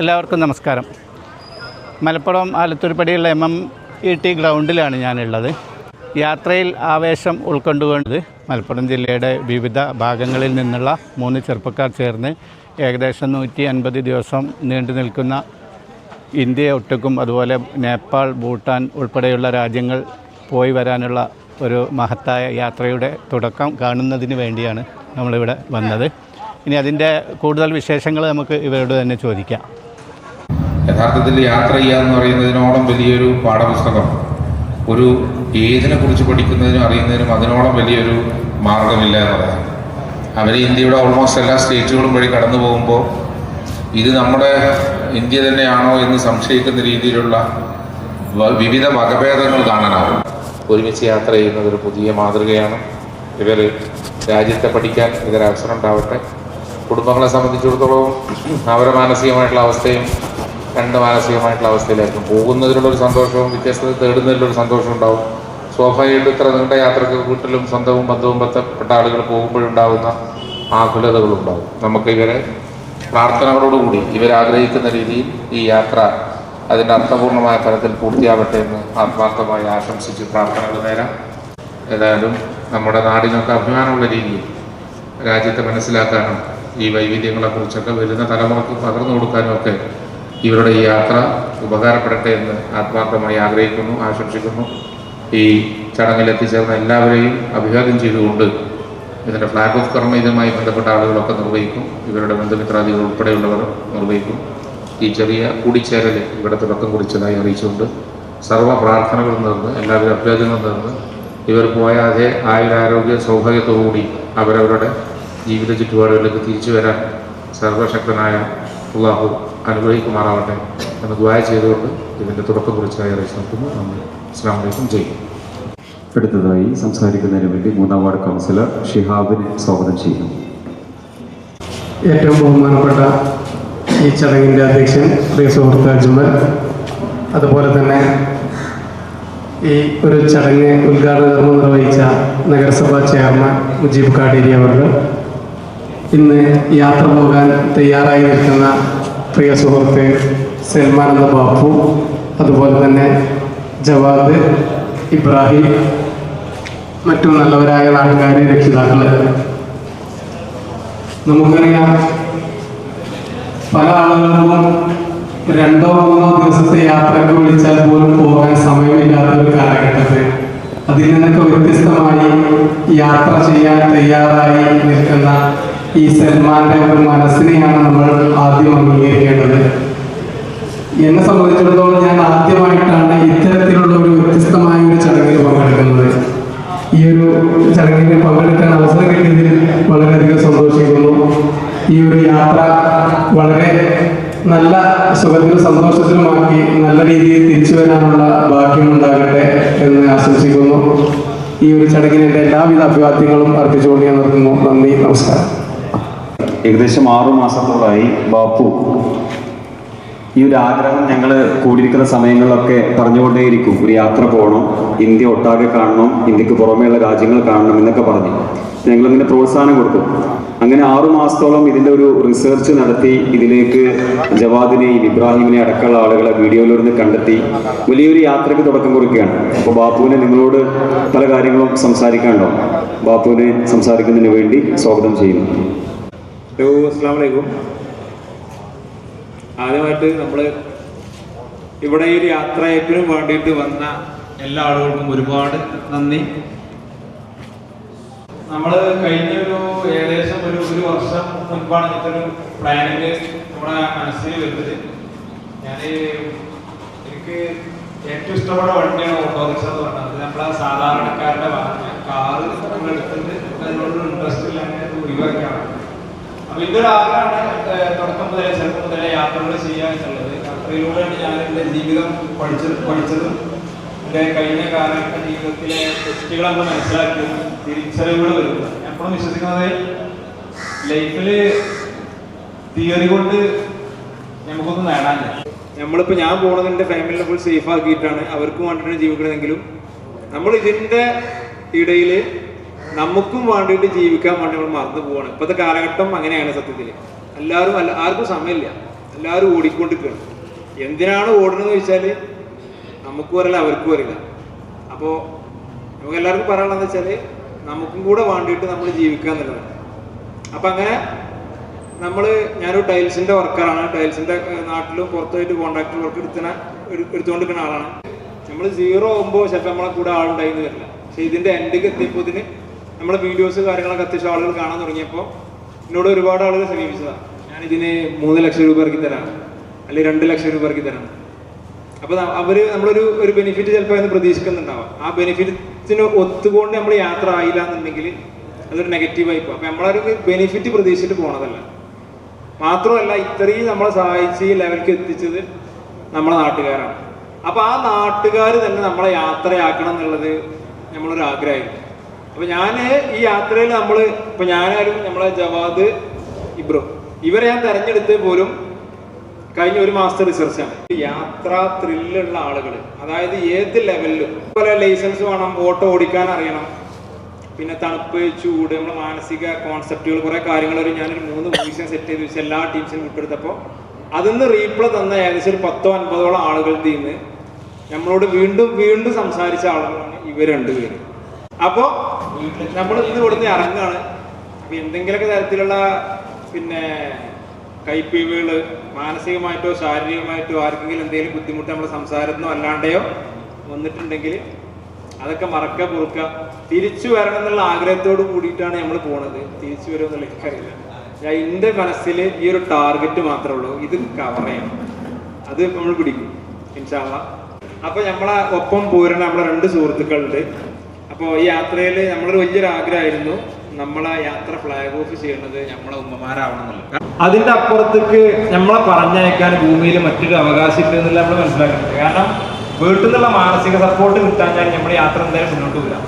എല്ലാവർക്കും നമസ്കാരം. മലപ്പുറം ആലത്തൂർപ്പടിയുള്ള എം എം ഇ ടി ഗ്രൗണ്ടിലാണ് ഞാനുള്ളത്. യാത്രയിൽ ആവേശം ഉൾക്കൊണ്ടുകൊണ്ട് മലപ്പുറം ജില്ലയുടെ വിവിധ ഭാഗങ്ങളിൽ നിന്നുള്ള മൂന്ന് ചെറുപ്പക്കാർ ചേർന്ന് ഏകദേശം നൂറ്റി അൻപത് ദിവസം നീണ്ടു നിൽക്കുന്ന ഇന്ത്യ ഒട്ടുക്കും അതുപോലെ നേപ്പാൾ ഭൂട്ടാൻ ഉൾപ്പെടെയുള്ള രാജ്യങ്ങൾ പോയി വരാനുള്ള ഒരു മഹത്തായ യാത്രയുടെ തുടക്കം കാണുന്നതിന് വേണ്ടിയാണ് നമ്മളിവിടെ വന്നത്. ഇനി അതിന്റെ കൂടുതൽ വിശേഷങ്ങൾ നമുക്ക് ഇവരോട് തന്നെ ചോദിക്കാം. യഥാർത്ഥത്തിൽ യാത്ര ചെയ്യുക എന്ന് പറയുന്നതിനോളം വലിയൊരു പാഠപുസ്തകം. ഒരു ഏജിനെ കുറിച്ച് പഠിക്കുന്നതിനും അറിയുന്നതിനും അതിനോളം വലിയൊരു മാർഗമില്ല എന്നുള്ളതാണ്. അവർ ഇന്ത്യയുടെ ഓൾമോസ്റ്റ് എല്ലാ സ്റ്റേറ്റുകളും വഴി കടന്നു പോകുമ്പോൾ ഇത് നമ്മുടെ ഇന്ത്യ തന്നെയാണോ എന്ന് സംശയിക്കുന്ന രീതിയിലുള്ള വിവിധ വകഭേദങ്ങൾ കാണാനാവും. ഒരുമിച്ച് യാത്ര ചെയ്യുന്നത് ഒരു പുതിയ മാതൃകയാണ്. ഇവർ രാജ്യത്തെ പഠിക്കാൻ ഇതൊരവസരം ഉണ്ടാവട്ടെ. കുടുംബങ്ങളെ സംബന്ധിച്ചിടത്തോളം അവരുടെ മാനസികമായിട്ടുള്ള അവസ്ഥയും രണ്ട് മാനസികമായിട്ടുള്ള അവസ്ഥയിലായിരിക്കും. പോകുന്നതിലുള്ളൊരു സന്തോഷവും വ്യത്യസ്തത തേടുന്നതിലൊരു സന്തോഷവും ഉണ്ടാവും. സ്വാഭാവികമായിട്ടും ഇത്ര നീണ്ട യാത്രയ്ക്ക് വീട്ടിലും സ്വന്തവും ബന്ധവും ബന്ധപ്പെട്ട ആളുകൾ പോകുമ്പോഴുണ്ടാകുന്ന ആകുലതകളുണ്ടാവും നമുക്ക് ഇവരെ പ്രാർത്ഥനകളോടുകൂടി ഇവരാഗ്രഹിക്കുന്ന രീതിയിൽ ഈ യാത്ര അതിന്റെ അർത്ഥപൂർണമായ ഫലത്തിൽ പൂർത്തിയാവട്ടെ എന്ന് ആത്മാർത്ഥമായി ആശംസിച്ച് പ്രാർത്ഥനകൾ നേരാം. ഏതായാലും നമ്മുടെ നാടിനൊക്കെ അഭിമാനമുള്ള രീതിയിൽ രാജ്യത്തെ മനസ്സിലാക്കാനും ഈ വൈവിധ്യങ്ങളെക്കുറിച്ചൊക്കെ വരുന്ന തലമുറയ്ക്ക് പകർന്നു കൊടുക്കാനും ഒക്കെ ഇവരുടെ ഈ യാത്ര ഉപകാരപ്പെടട്ടെ എന്ന് ആത്മാർത്ഥമായി ആഗ്രഹിക്കുന്നു ആശംസിക്കുന്നു. ഈ ചടങ്ങിൽ എത്തിച്ചേർന്ന എല്ലാവരെയും അഭിവാദ്യം ചെയ്തുകൊണ്ട് ഇതിന്റെ ഫ്ലാഗ് ഓഫ് കർമ്മ ഇതുമായി ബന്ധപ്പെട്ട ആളുകളൊക്കെ നിർവഹിക്കും. ഇവരുടെ ബന്ധുമിത്രാദികൾ ഉൾപ്പെടെയുള്ളവർ നിർവഹിക്കും. ഈ ചെറിയ കൂടിച്ചേരൽ ഇവിടെ തുടക്കം കുറിച്ചതായി അറിയിച്ചുകൊണ്ട് സർവ പ്രാർത്ഥനകളും നേർന്ന് എല്ലാവരും അഭ്യർത്ഥനകളും നേർന്ന് ഇവർ പോയ അതേ ആയുരാരോഗ്യ സൗഭാഗ്യത്തോടുകൂടി അവരവരുടെ ജീവിത ചുറ്റുപാടുകളിലേക്ക് തിരിച്ചു വരാൻ സർവശക്തനായ അള്ളാഹു അനുഗ്രഹിക്കുമാറാവട്ടെ എന്ന് ദ്വായ ചെയ്തുകൊണ്ട് ഇതിന്റെ തുടക്കം കുറിച്ചതായി അറിയിച്ചു നിർത്തുന്നു നന്ദി. അസ്സാം വലൈക്കും ജയ് അടുത്തതായി സംസാരിക്കുന്നതിന് വേണ്ടി മൂന്നാം വാർഡ് കൗൺസിലർ ഷിഹാബിനെ സ്വാഗതം ചെയ്യുന്നു. ഏറ്റവും ബഹുമാനപ്പെട്ട ഈ ചടങ്ങിന്റെ അധ്യക്ഷൻ പ്രിയ സുഹൃത്ത് അജ്മൽ. അതുപോലെ തന്നെ ഈ ഒരു ചടങ്ങ് ഉദ്ഘാടന കർമ്മം നിർവഹിച്ച നഗരസഭാ ചെയർമാൻ മുജീബ് കാടേരി അവർ ഇന്ന് യാത്ര പോകാൻ തയ്യാറായി നിൽക്കുന്ന പ്രിയ സുഹൃത്ത് സൽമാനന്ദ ബാപ്പു അതുപോലെ തന്നെ ജവാദ് ഇബ്രാഹിം മറ്റു നല്ലവരായ നാട്ടുകാരെ രക്ഷിതാക്കൾ നമുക്കറിയാം പല ആളുകൾക്കും രണ്ടോ മൂന്നോ ദിവസത്തെ യാത്രയ്ക്ക് വിളിച്ചാൽ പോലും പോകാൻ സമയമില്ലാത്ത ഒരു കാലഘട്ടത്തിൽ. അതിൽ നിന്നൊക്കെ വ്യത്യസ്തമായി യാത്ര ചെയ്യാൻ തയ്യാറായി നിൽക്കുന്ന ഈ സൽമാന്റെ ഒരു മനസ്സിനെയാണ് നമ്മൾ ആദ്യം അംഗീകരിക്കേണ്ടത്. എന്നെ സംബന്ധിച്ചിടത്തോളം ഞാൻ ആദ്യമായിട്ടാണ് ഇത്തരത്തിലുള്ള ഒരു വ്യത്യസ്തമായ ഒരു ചടങ്ങിൽ പങ്കെടുക്കുന്നത്. ഈ ഒരു ചടങ്ങിൽ പങ്കെടുക്കാൻ അവസരം കിട്ടിയതിൽ വളരെയധികം സന്തോഷിക്കുന്നു. ഈ ഒരു യാത്ര വളരെ നല്ല സുഖത്തിലും സന്തോഷത്തിലുമാക്കി നല്ല രീതിയിൽ തിരിച്ചു വരാനുള്ള ഭാഗ്യമുണ്ടാകട്ടെ എന്ന് ആശംസിക്കുന്നു. ഈ ഒരു ചടങ്ങിന് എല്ലാവിധ അഭിവാദ്യങ്ങളും അർപ്പിച്ചുകൊണ്ട് ഞാൻ നിർത്തുന്നു. നന്ദി നമസ്കാരം. ഏകദേശം ആറു മാസത്തോളായി ബാപ്പു. ഈ ഒരു ആഗ്രഹം ഞങ്ങൾ കൂടിയിരിക്കുന്ന സമയങ്ങളിലൊക്കെ പറഞ്ഞുകൊണ്ടേയിരിക്കും. ഒരു യാത്ര പോകണം ഇന്ത്യ ഒട്ടാകെ കാണണം ഇന്ത്യയ്ക്ക് പുറമേയുള്ള രാജ്യങ്ങൾ കാണണം എന്നൊക്കെ പറഞ്ഞു. ഞങ്ങളിങ്ങനെ പ്രോത്സാഹനം കൊടുക്കും. അങ്ങനെ ആറു മാസത്തോളം ഇതിന്റെ ഒരു റിസർച്ച് നടത്തി ഇതിലേക്ക് ജവാദിനെയും ഇബ്രാഹിമിനെ അടക്കമുള്ള ആളുകളെ വീഡിയോയിലിരുന്ന് കണ്ടെത്തി വലിയൊരു യാത്രയ്ക്ക് തുടക്കം കുറിക്കുകയാണ്. അപ്പോൾ ബാപ്പുവിനെ നിങ്ങളോട് പല കാര്യങ്ങളും സംസാരിക്കാനുണ്ടോ? ബാപ്പുവിനെ സംസാരിക്കുന്നതിന് വേണ്ടി സ്വാഗതം ചെയ്യുന്നു. ഹലോ അസ്സാം വലൈക്കും ആദ്യമായിട്ട് നമ്മൾ ഇവിടെ ഈ ഒരു യാത്രയപ്പിനും വേണ്ടിയിട്ട് വന്ന എല്ലാ ആളുകൾക്കും ഒരുപാട് നന്ദി. നമ്മൾ കഴിഞ്ഞ ഒരു ഏകദേശം ഒരു ഒരു വർഷം മുൻപാണ് ഇങ്ങനത്തെ ഒരു പ്ലാനിങ് നമ്മുടെ മനസ്സിൽ വരുന്നത്. ഞാൻ എനിക്ക് ഏറ്റവും ഇഷ്ടപ്പെട്ട വണ്ടിയാണ് ഓട്ടോറിക്ഷ എന്ന് പറഞ്ഞത്. നമ്മളെ സാധാരണക്കാരുടെ വാഹനം. കാറ് നമ്മൾ എടുത്തിട്ട് അതിനോട് ഇൻട്രസ്റ്റ് ഇല്ല അങ്ങനെ ഒഴിവാക്കിയാണ് അപ്പൊ ഇതൊരു ആഗ്രഹമാണ് തുടക്കം മുതലേ ചെറുപ്പം മുതലേ യാത്രകൾ ചെയ്യുക എന്നുള്ളത് യാത്രയിലൂടെയാണ് ഞാൻ എന്റെ ജീവിതം പഠിച്ചത് പഠിച്ചതും എന്റെ കഴിഞ്ഞ കാലഘട്ട ജീവിതത്തിലെ നമ്മൾ മനസ്സിലാക്കിയതും തിരിച്ചറിവുകൾ വരുന്നത്. ഞാൻ എപ്പോഴും വിശ്വസിക്കുന്നത് ലൈഫിൽ തിയറി കൊണ്ട് നമുക്കൊന്നും നേടാനില്ല. നമ്മളിപ്പോൾ ഞാൻ പോണത് എന്റെ ഫാമിലിനെ ഫുൾ സേഫ് ആക്കിയിട്ടാണ്. അവർക്ക് വേണ്ടിയിട്ടാണ് ജീവിക്കണമെങ്കിലും നമ്മൾ ഇതിന്റെ ഇടയിൽ നമുക്കും വേണ്ടിയിട്ട് ജീവിക്കാൻ വേണ്ടി നമ്മൾ മറന്നു പോവാണ്. ഇപ്പോഴത്തെ കാലഘട്ടം അങ്ങനെയാണ് സത്യത്തിൽ എല്ലാവരും അല്ല ആർക്കും സമയമില്ല. എല്ലാവരും ഓടിക്കൊണ്ടിരിക്കുകയാണ്. എന്തിനാണ് ഓടുന്നതെന്ന് വെച്ചാൽ നമുക്ക് വരില്ല അവർക്കും വരില്ല. അപ്പോൾ നമുക്ക് എല്ലാവർക്കും പറയാനുള്ളത് വെച്ചാൽ നമുക്കും കൂടെ വേണ്ടിയിട്ട് നമ്മൾ ജീവിക്കുക എന്നുള്ളതാണ്. അപ്പം അങ്ങനെ നമ്മൾ ഞാനൊരു ടൈൽസിന്റെ വർക്കറാണ്. ടൈൽസിന്റെ നാട്ടിലും പുറത്തുമായിട്ട് കോൺട്രാക്ടർ വർക്ക് എടുത്തുന്ന എടുത്തുകൊണ്ടിരിക്കുന്ന ആളാണ്. നമ്മൾ സീറോ ആകുമ്പോൾ ചിലപ്പോൾ നമ്മളെ കൂടെ ആളുണ്ടായിരുന്നു വരില്ല. പക്ഷേ ഇതിന്റെ എൻഡിക്ക് എത്തിയപ്പോൾ ഇതിന് നമ്മളെ വീഡിയോസ് കാര്യങ്ങളൊക്കെ അത്യാവശ്യം ആളുകൾ കാണാൻ തുടങ്ങിയപ്പോൾ എന്നോട് ഒരുപാട് ആളുകൾ സമീപിച്ചതാണ് ഞാൻ ഇതിന് മൂന്ന് ലക്ഷം രൂപ ഇറക്കി തരാം. അല്ലെങ്കിൽ രണ്ട് ലക്ഷം രൂപ ഇറക്കി തരാം. അപ്പോൾ അവർ നമ്മളൊരു ഒരു ബെനിഫിറ്റ് ചിലപ്പോൾ അതിന് പ്രതീക്ഷിക്കുന്നുണ്ടാവാം. ആ ബെനിഫിറ്റിന് ഒത്തുകൊണ്ട് നമ്മൾ യാത്ര ആയില്ല എന്നുണ്ടെങ്കിൽ അതൊരു നെഗറ്റീവായി പോകും അപ്പോൾ നമ്മളൊരു ബെനിഫിറ്റ് പ്രതീക്ഷിച്ചിട്ട് പോണതല്ല. മാത്രമല്ല ഇത്രയും നമ്മളെ സഹായിച്ച് ഈ ലെവലിലേക്ക് എത്തിച്ചത് നമ്മളെ നാട്ടുകാരാണ്. അപ്പോൾ ആ നാട്ടുകാർ തന്നെ നമ്മളെ യാത്രയാക്കണം എന്നുള്ളത് നമ്മളൊരു ആഗ്രഹമായിരുന്നു. അപ്പോൾ ഞാൻ ഈ യാത്രയിൽ നമ്മൾ ഇപ്പൊ ഞാനായാലും നമ്മളെ ജവാദ് ഇബ്രോ ഇവരെ ഞാൻ തെരഞ്ഞെടുത്ത് പോലും കഴിഞ്ഞ ഒരു മാസത്തെ ആണ്. യാത്ര ത്രില്ലുള്ള ആളുകൾ അതായത് ഏത് ലെവലിലും പോലെ ലൈസൻസ് വേണം ഓട്ടോ ഓടിക്കാൻ അറിയണം പിന്നെ തണുപ്പ് ചൂട് നമ്മുടെ മാനസിക കോൺസെപ്റ്റുകൾ കുറെ കാര്യങ്ങൾ ഒരു ഞാനൊരു മൂന്ന് മൂവീസിനെ സെറ്റ് ചെയ്ത് വെച്ച് എല്ലാ ടീംസിനും വിട്ടെടുത്തപ്പോൾ അതിന്ന് റീപ്ലൈ തന്ന ഏകദേശം ഒരു പത്തോ അൻപതോളം ആളുകളിൽ നിന്ന് നമ്മളോട് വീണ്ടും വീണ്ടും സംസാരിച്ച ആളുകളാണ് ഇവർ രണ്ടുപേരും. അപ്പോൾ നമ്മൾ ഇന്ന് ഇവിടുന്ന് ഇറങ്ങുകയാണ് അപ്പൊ എന്തെങ്കിലുമൊക്കെ തരത്തിലുള്ള പിന്നെ കൈപ്പിഴവുകൾ മാനസികമായിട്ടോ ശാരീരികമായിട്ടോ ആർക്കെങ്കിലും എന്തെങ്കിലും ബുദ്ധിമുട്ട് നമ്മുടെ സംസാരത്തിനോ അല്ലാണ്ടെയോ വന്നിട്ടുണ്ടെങ്കിൽ അതൊക്കെ മറക്ക പൊറുക്ക തിരിച്ചു വരണം എന്നുള്ള ആഗ്രഹത്തോട് കൂടിയിട്ടാണ് നമ്മൾ പോണത്. തിരിച്ചു വരും എന്നുള്ള എനിക്കറിയില്ല. ഞാൻ എന്റെ മനസ്സിൽ ഈ ഒരു ടാർഗറ്റ് മാത്രമേ ഉള്ളൂ. ഇത് കവർ ചെയ്യണം. അത് നമ്മൾ പിടിക്കും. ഇൻഷാള്ള അപ്പൊ നമ്മളെ ഒപ്പം പോരുന്ന നമ്മളെ രണ്ട് സുഹൃത്തുക്കളുണ്ട്. അപ്പോൾ ഈ യാത്രയിൽ നമ്മളൊരു വലിയൊരു ആഗ്രഹമായിരുന്നു നമ്മളെ യാത്ര ഫ്ലാഗ് ഓഫ് ചെയ്യുന്നത് നമ്മളെ ഉമ്മമാരാവണം എന്നുള്ളത് അതിന്റെ അപ്പുറത്തേക്ക് നമ്മളെ പറഞ്ഞയക്കാൻ ഭൂമിയിൽ മറ്റൊരു അവകാശം ഇല്ല എന്നുള്ള നമ്മൾ മനസ്സിലാക്കുന്നത് കാരണം വീട്ടിൽ നിന്നുള്ള മാനസിക സപ്പോർട്ട് കിട്ടാഞ്ഞാൽ നമ്മുടെ യാത്ര എന്തായാലും മുന്നോട്ട് വരാം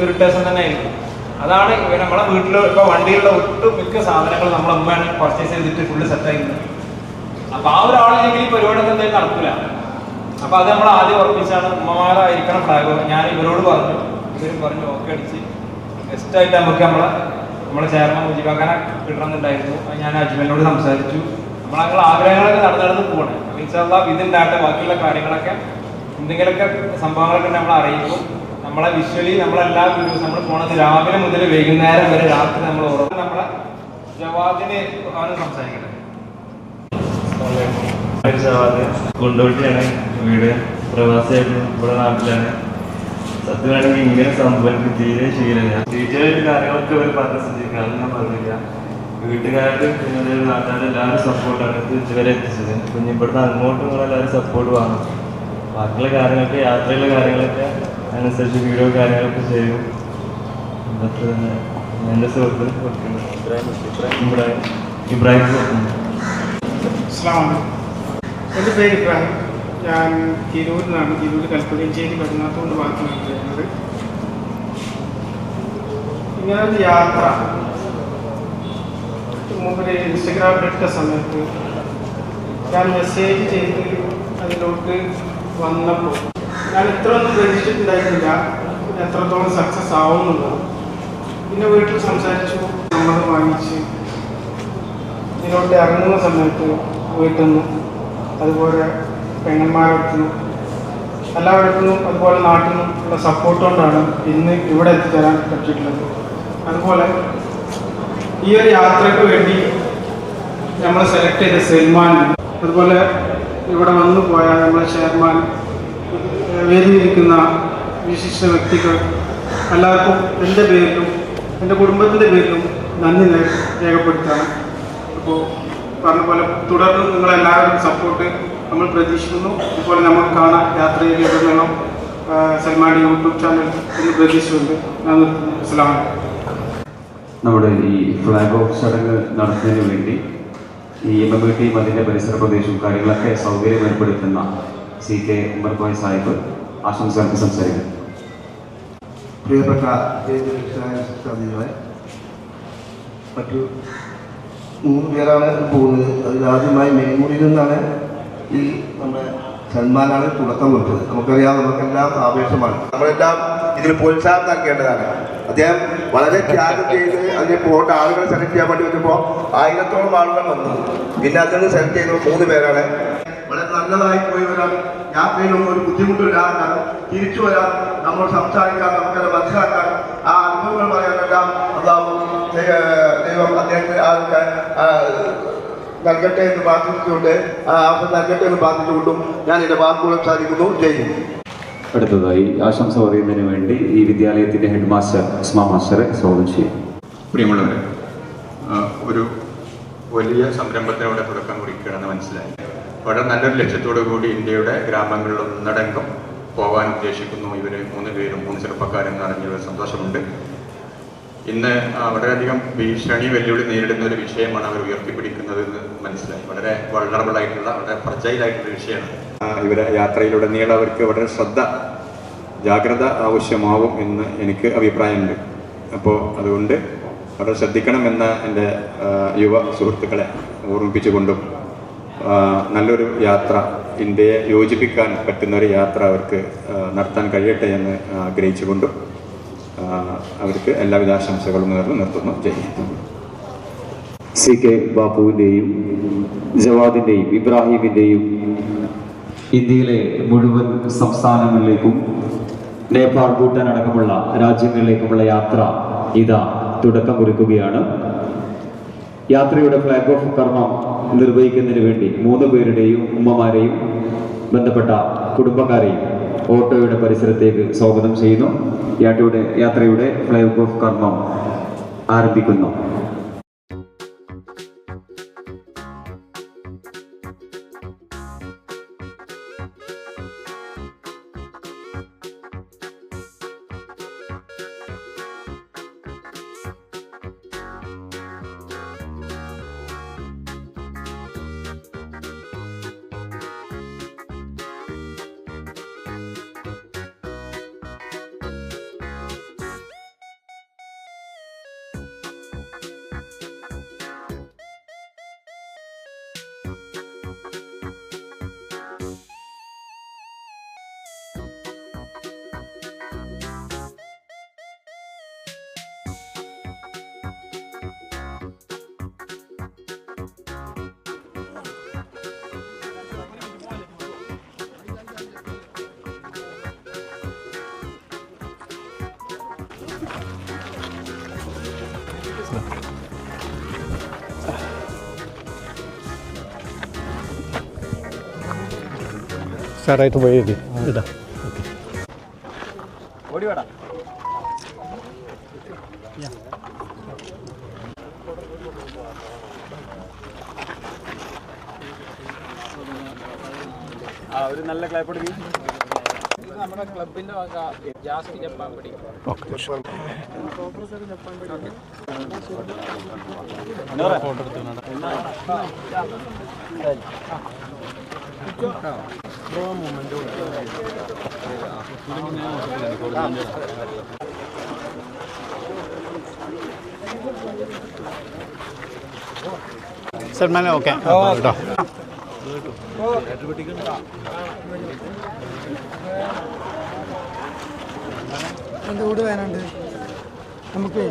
ഇറിറ്റേഷൻ തന്നെ ആയിരിക്കും അതാണ് നമ്മളെ വീട്ടിൽ ഇപ്പോൾ വണ്ടിയിലുള്ള ഒട്ടും മിക്ക സാധനങ്ങൾ നമ്മളെ ഉമ്മയാണ് പർച്ചേസ് ചെയ്തിട്ട് ഫുള്ള് സെറ്റ് അപ്പോൾ അപ്പൊ ആ ഒരാളില്ലെങ്കിൽ ഈ പരിപാടിയൊക്കെ എന്തായാലും നടക്കില്ല അപ്പൊ അത് നമ്മൾ ആദ്യം ഉറപ്പിച്ചാണ് ഉമ്മമാരായിരിക്കണം ഫ്ലാഗ് ഞാൻ ഇവരോട് പറഞ്ഞു ഇവരും പറഞ്ഞു ഓക്കെ അടിച്ച് ബെസ്റ്റായിട്ട് നമുക്ക് നമ്മളെ നമ്മളെ ചെയർമാൻ മുജിബാക്കാനെ കിട്ടണമെന്നുണ്ടായിരുന്നു. അത് ഞാൻ അജ്മലിനോട് സംസാരിച്ചു. നമ്മളങ്ങനെ ആഗ്രഹങ്ങളൊക്കെ നടന്നു നടന്ന് പോകണം ഇൻഷാല്ല ഇതുണ്ടാകട്ടെ ബാക്കിയുള്ള കാര്യങ്ങളൊക്കെ എന്തെങ്കിലുമൊക്കെ സംഭവങ്ങളൊക്കെ നമ്മൾ അറിയിക്കും നമ്മളെ വിഷ്വലി നമ്മളെല്ലാ വീഡിയോസ് നമ്മൾ പോണത് രാവിലെ മുതൽ വൈകുന്നേരം വരെ രാത്രി നമ്മൾ ഉറപ്പ് നമ്മളെ ജവാദിനെ ആണ് സംസാരിക്കുന്നത്. കൊണ്ടോട്ടിയാണ് വീട്. പ്രവാസിയായിട്ട് ഇവിടെ നാട്ടിലാണ്. സത്യമാണെങ്കിൽ ഇങ്ങനെ സംഭവം തീരെ ശീലമില്ല ടീച്ചറായിട്ട് കാര്യങ്ങളൊക്കെ അവർ പറഞ്ഞ ഞാൻ പറഞ്ഞില്ല. വീട്ടുകാരും പിന്നെ നാട്ടുകാരും എല്ലാവരും സപ്പോർട്ടാണ് ഇത് ഇതുവരെ എത്തിച്ചത്. പിന്നെ ഇവിടുന്ന് അങ്ങോട്ടും കൂടെ എല്ലാവരും സപ്പോർട്ട് വാങ്ങും ബാക്കിയുള്ള കാര്യങ്ങളൊക്കെ യാത്രയിലെ കാര്യങ്ങളൊക്കെ അനുസരിച്ച് വീഡിയോ കാര്യങ്ങളൊക്കെ ചെയ്യും. എന്നിട്ട് എന്റെ സുഹൃത്ത് ഇബ്രാഹിം ഇബ്രാഹിം എന്റെ പേര് ഇബ്രാഹിം. ഞാൻ തിരൂരിലാണ്. തിരൂർ കൽപ്പകഞ്ചേരി പതിനാത്തോണ്ട് ഭാഗത്താണ് വരുന്നത് ഇങ്ങനെ യാത്ര. മുമ്പിൽ ഇൻസ്റ്റഗ്രാമിൽ ഇട്ട സമയത്ത് ഞാൻ മെസ്സേജ് ചെയ്ത് അതിലോട്ട് വന്നപ്പോൾ ഞാൻ ഇത്രയൊന്നും പ്രതീക്ഷിച്ചിട്ടുണ്ടായിരുന്നില്ല എത്രത്തോളം സക്സസ് ആവുന്നുള്ളത് പിന്നെ വീട്ടിൽ സംസാരിച്ചു. നമ്മൾ വാങ്ങിച്ച് ഇതിലോട്ട് ഇറങ്ങുന്ന സമയത്ത് വീട്ടിൽ നിന്ന് അതുപോലെ പെങ്ങന്മാരടുത്തു നിന്നും എല്ലാവരിടത്തു നിന്നും അതുപോലെ നാട്ടിൽ നിന്നും ഉള്ള സപ്പോർട്ട് കൊണ്ടാണ് ഇന്ന് ഇവിടെ എത്തിച്ചേരാൻ പറ്റിയിട്ടുള്ളത്. അതുപോലെ ഈ ഒരു യാത്രയ്ക്ക് വേണ്ടി നമ്മൾ സെലക്ട് ചെയ്ത സൽമാൻ അതുപോലെ ഇവിടെ വന്നു പോയ നമ്മളെ ചെയർമാൻ വേദിയിരിക്കുന്ന വിശിഷ്ട വ്യക്തികൾ എല്ലാവർക്കും എന്റെ പേരിലും എന്റെ കുടുംബത്തിന്റെ പേരിലും നന്ദി രേഖപ്പെടുത്താണ് അപ്പോൾ പറഞ്ഞ പോലെ തുടർന്ന് നിങ്ങളെല്ലാവരും സപ്പോർട്ട് നമ്മൾ പ്രതീക്ഷിക്കുന്നു. അതുപോലെ നമ്മൾ കാണാൻ യാത്രയിൽ ഇടനീളം സൽമാന്റെ യൂട്യൂബ് ചാനൽ എന്ന് പ്രതീക്ഷിച്ചുകൊണ്ട് ഞാൻ നിർത്തുന്നു. അലൈക്കും. നമ്മുടെ ഈ ഫ്ലാഗ് ഓഫ് ചടങ്ങ് നടത്തുന്നതിന് വേണ്ടി ഈ എം എം ടിയും അതിന്റെ പരിസര പ്രദേശവും കാര്യങ്ങളൊക്കെ സൗകര്യം ഏർപ്പെടുത്തുന്ന സി കെ ഉമർ സാഹിബ് ആശംസകൾക്ക് സംസാരിക്കും മറ്റു മൂന്ന് പേരാണ് പോകുന്നത്. അതിൽ ആദ്യമായി മേൽമുറിയിൽ നിന്നാണ് ഈ നമ്മുടെ സൽമാനാണ് തുടക്കം കുറിച്ചത് നമുക്കറിയാം നമുക്കെല്ലാം ആവേശമാണ്. നമ്മളെല്ലാം ഇതിൽ പ്രോത്സാഹനം നൽകേണ്ടതാണ് അദ്ദേഹം വളരെ ത്യാഗം ചെയ്ത് അതിന് പോകേണ്ട ആളുകളെ സെലക്ട് ചെയ്യാൻ വേണ്ടി വെച്ചപ്പോൾ ആയിരത്തോളം ആളുകൾ വന്നു. പിന്നെ അതിൽ നിന്ന് സെലക്ട് ചെയ്ത മൂന്ന് പേരാണ്. വളരെ നല്ലതായി പോയി വരാൻ യാത്രയിലൊന്നും ഒരു ബുദ്ധിമുട്ടില്ലാതെ തിരിച്ചു വരാൻ നമ്മൾ സംസാരിക്കാൻ നമുക്കത് മനസ്സിലാക്കാൻ ആ അനുഭവങ്ങൾ പറയാനെല്ലാം അതാവും ദൈവം അദ്ദേഹത്തെ ആൾക്ക് ആ, നൽകട്ടെ എന്ന് പ്രാർത്ഥിച്ചുകൊണ്ട് അവസരം നൽകട്ടെ എന്ന് പ്രാർത്ഥിച്ചുകൊണ്ടും ഞാൻ എന്റെ വാക്കുകൾ സാധിക്കുന്നു. ചെയ്യുന്നു അടുത്തതായി ആശംസ പറയുന്നതിന് വേണ്ടി ഈ വിദ്യാലയത്തിന്റെ ഹെഡ് മാസ്റ്റർ ഉസ്മാ മാസ്റ്ററെ സ്വാഗതം ചെയ്യും പ്രിയമുള്ളവരെ ഒരു വലിയ സംരംഭത്തിനോടെ തുടക്കം കുറിക്കുകയാണെന്ന് മനസ്സിലായി. വളരെ നല്ലൊരു ലക്ഷ്യത്തോടു കൂടി ഇന്ത്യയുടെ ഗ്രാമങ്ങളിൽ ഒന്നടങ്കം പോകാൻ ഉദ്ദേശിക്കുന്നു. ഇവർ മൂന്ന് പേരും മൂന്ന് ചെറുപ്പക്കാരെന്ന് അറിഞ്ഞൊരു സന്തോഷമുണ്ട്. ഇന്ന് വളരെയധികം ഭീഷണി വെല്ലുവിളി നേരിടുന്ന ഒരു വിഷയമാണ് അവർ ഉയർത്തിപ്പിടിക്കുന്നത് എന്ന് മനസ്സിലായി. വളരെ വൾണറബിൾ ആയിട്ടുള്ള വളരെ ഫ്രജൈൽ ആയിട്ടുള്ള വിഷയമാണ്. ഇവരെ യാത്രയിലുടനീളം അവർക്ക് വളരെ ശ്രദ്ധ ജാഗ്രത ആവശ്യമാവും എന്ന് എനിക്ക് അഭിപ്രായമുണ്ട് അപ്പോൾ അതുകൊണ്ട് വളരെ ശ്രദ്ധിക്കണമെന്ന എന്റെ യുവ സുഹൃത്തുക്കളെ ഓർമ്മിപ്പിച്ചുകൊണ്ടും നല്ലൊരു യാത്ര ഇന്ത്യയെ യോജിപ്പിക്കാൻ പറ്റുന്ന ഒരു യാത്ര അവർക്ക് നടത്താൻ കഴിയട്ടെ എന്ന് ആഗ്രഹിച്ചുകൊണ്ടും അവർക്ക് എല്ലാവിധ ആശംസകളും നേർന്ന് നിർത്തുന്നു ജയ്. സി കെ ബാപ്പുവിന്റെയും ജവാദിന്റെയും ഇബ്രാഹിമിന്റെയും ഇന്ത്യയിലെ മുഴുവൻ സംസ്ഥാനങ്ങളിലേക്കും നേപ്പാൾ ഭൂട്ടാൻ അടക്കമുള്ള രാജ്യങ്ങളിലേക്കുമുള്ള യാത്ര ഇതാ തുടക്കം കുറിക്കുകയാണ് യാത്രയുടെ ഫ്ലാഗ് ഓഫ് കർമ്മം നിർവഹിക്കുന്നതിന് വേണ്ടി മൂന്ന് പേരുടെയും ഉമ്മമാരെയും ബന്ധപ്പെട്ട കുടുംബക്കാരെയും ഓട്ടോയുടെ പരിസരത്തേക്ക് സ്വാഗതം ചെയ്യുന്നു. യാത്രയുടെ യാത്രയുടെ ഫ്ലാഗ് ഓഫ് കർമ്മം ആരംഭിക്കുന്നു. സാറായിട്ട് പോയത് ഇതാ. നമ്മുടെ ക്ലബിന്റെ വക ജാസ്തി ജപ്പാൻ പിടി. സൽമാൻ ഓക്കെ കേട്ടോ. എന്ത് കൂട് വേനുണ്ട് നമുക്ക്.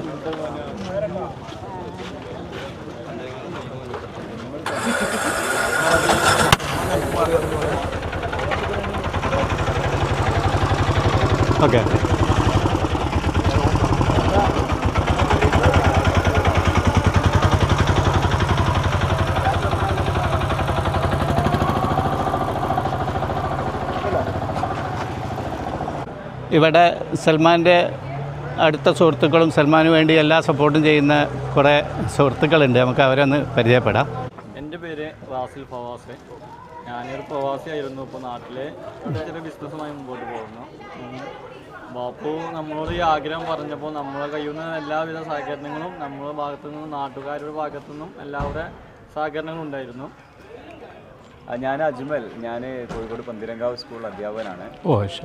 ഓക്കെ. ഇവിടെ സൽമാന്റെ അടുത്ത സുഹൃത്തുക്കളും സൽമാന് വേണ്ടി എല്ലാ സപ്പോർട്ടും ചെയ്യുന്ന കുറേ സുഹൃത്തുക്കളുണ്ട്. നമുക്ക് അവരെ ഒന്ന് പരിചയപ്പെടാം. എന്റെ പേര് റാസിൽ ഫവാസ്. ഞാനൊരു പ്രവാസിയായിരുന്നു. ഇപ്പോൾ നാട്ടിലെ ചെറിയ ബിസിനസ്സുമായി മുമ്പോട്ട് പോകുന്നു. ബാപ്പു നമ്മളോട് ഈ ആഗ്രഹം പറഞ്ഞപ്പോൾ നമ്മളെ കഴിയുന്ന എല്ലാവിധ സഹകരണങ്ങളും നമ്മുടെ ഭാഗത്തു നിന്നും നാട്ടുകാരുടെ ഭാഗത്തു നിന്നും എല്ലാവരുടെ സഹകരണങ്ങളും ഉണ്ടായിരുന്നു. ഞാൻ അജ്മൽ. ഞാൻ കോഴിക്കോട് പന്തിരങ്കാവ് സ്കൂൾ അധ്യാപകനാണ്.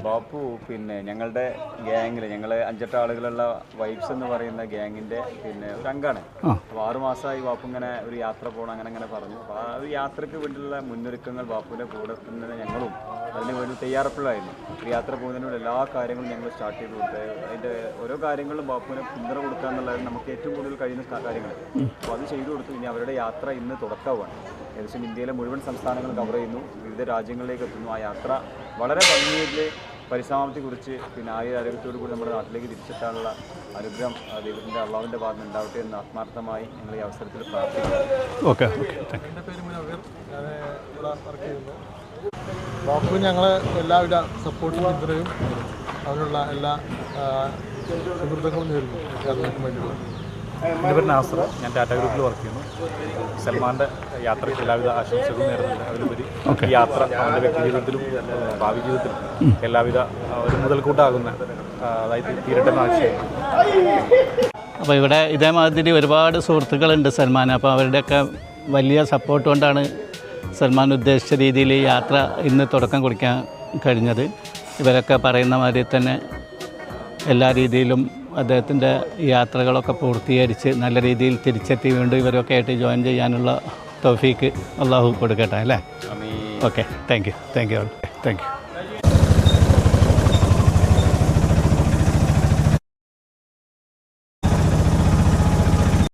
ബാപ്പു പിന്നെ ഞങ്ങളുടെ ഗ്യാങ്ങിൽ ഞങ്ങൾ അഞ്ചെട്ട് ആളുകളുള്ള വൈബ്സ് എന്ന് പറയുന്ന ഗ്യാങ്ങിന്റെ പിന്നെ ഒരു അംഗമാണ്. അപ്പോൾ ആറ് മാസമായി ബാപ്പു ഇങ്ങനെ ഒരു യാത്ര പോകണം അങ്ങനെ അങ്ങനെ പറഞ്ഞു. അപ്പോൾ ആ ഒരു യാത്രയ്ക്ക് വേണ്ടിയുള്ള മുന്നൊരുക്കങ്ങൾ ബാപ്പുവിന്റെ കൂടെ തന്നെ ഞങ്ങളും അതിന് വേണ്ടി തയ്യാറെടുപ്പിലായിരുന്നു. ഒരു യാത്ര പോകുന്നതിനുള്ള എല്ലാ കാര്യങ്ങളും ഞങ്ങൾ സ്റ്റാർട്ട് ചെയ്ത് കൊടുത്ത് അതിന്റെ ഓരോ കാര്യങ്ങളും ബാപ്പുവിനെ പിന്തുണ കൊടുക്കുക എന്നുള്ളത് നമുക്ക് ഏറ്റവും കൂടുതൽ കഴിയുന്ന കാര്യങ്ങൾ അപ്പോൾ അത് ചെയ്തു കൊടുത്തു ഇനി അവരുടെ യാത്ര ഇന്ന് തുടക്കമാണ് ഏകദേശം ഇന്ത്യയിലെ മുഴുവൻ സംസ്ഥാനങ്ങൾ കവർ ചെയ്യുന്നു. വിവിധ രാജ്യങ്ങളിലേക്ക് എത്തുന്നു. ആ യാത്ര വളരെ ഭംഗിയിൽ പരിസമാപ്തി കുറിച്ച് പിന്നെ ആയ ആരോഗ്യത്തോടു കൂടി നമ്മുടെ നാട്ടിലേക്ക് തിരിച്ചെത്താനുള്ള അനുഗ്രഹം ദൈവത്തിന്റെ അള്ളാവിന്റെ ഭാഗത്ത് ഉണ്ടാവട്ടെ എന്ന് ആത്മാർത്ഥമായി ഞങ്ങൾ ഈ അവസരത്തിൽ പ്രാർത്ഥിക്കുന്നു. ഓക്കെ. ഓക്കെ എന്റെ പേര് മുനവർ ഞാൻ ഇവിടെ വർക്ക് ചെയ്യുന്നു. ബാപ്പു ഞങ്ങൾ എല്ലാവിധ സപ്പോർട്ടും പിന്തുണയും അതിനുള്ള എല്ലാ സുഹൃത്തുക്കളും നേരുന്നു. വേണ്ടിയുള്ള എന്റെ പേര് നാസർ. ഞാൻ ടാറ്റ ഗ്രൂപ്പിൽ വർക്ക് ചെയ്യുന്നു. സൽമാന്റെ യാത്രയ്ക്ക് എല്ലാവിധ ആശംസകളും നേരുന്നുണ്ട്. അതിലുപരി ഈ യാത്ര അവന്റെ വ്യക്തി ജീവിതത്തിലും ഭാവി ജീവിതത്തിലും എല്ലാവിധ ഒരു മുതൽക്കൂട്ടാകുന്ന അതായത് തീരട്ടെ എന്ന് ആശയം. അപ്പോൾ ഇവിടെ ഇതേമാതിരി ഒരുപാട് സുഹൃത്തുക്കളുണ്ട് സൽമാൻ. അപ്പോൾ അവരുടെയൊക്കെ വലിയ സപ്പോർട്ട് കൊണ്ടാണ് സൽമാൻ ഉദ്ദേശിച്ച രീതിയിൽ യാത്ര ഇന്ന് തുടക്കം കുറിക്കാൻ കഴിഞ്ഞത്. ഇവരൊക്കെ പറയുന്ന മാതിരി തന്നെ എല്ലാ രീതിയിലും അദ്ദേഹത്തിന്റെ യാത്രകളൊക്കെ പൂർത്തീകരിച്ച് നല്ല രീതിയിൽ തിരിച്ചെത്തി വീണ്ടും ഇവരൊക്കെ ആയിട്ട് ജോയിൻ ചെയ്യാനുള്ള തൗഫീക്ക് അള്ളാഹു കൊടുക്കട്ടെ അല്ലേ? Okay thank you thank you thank you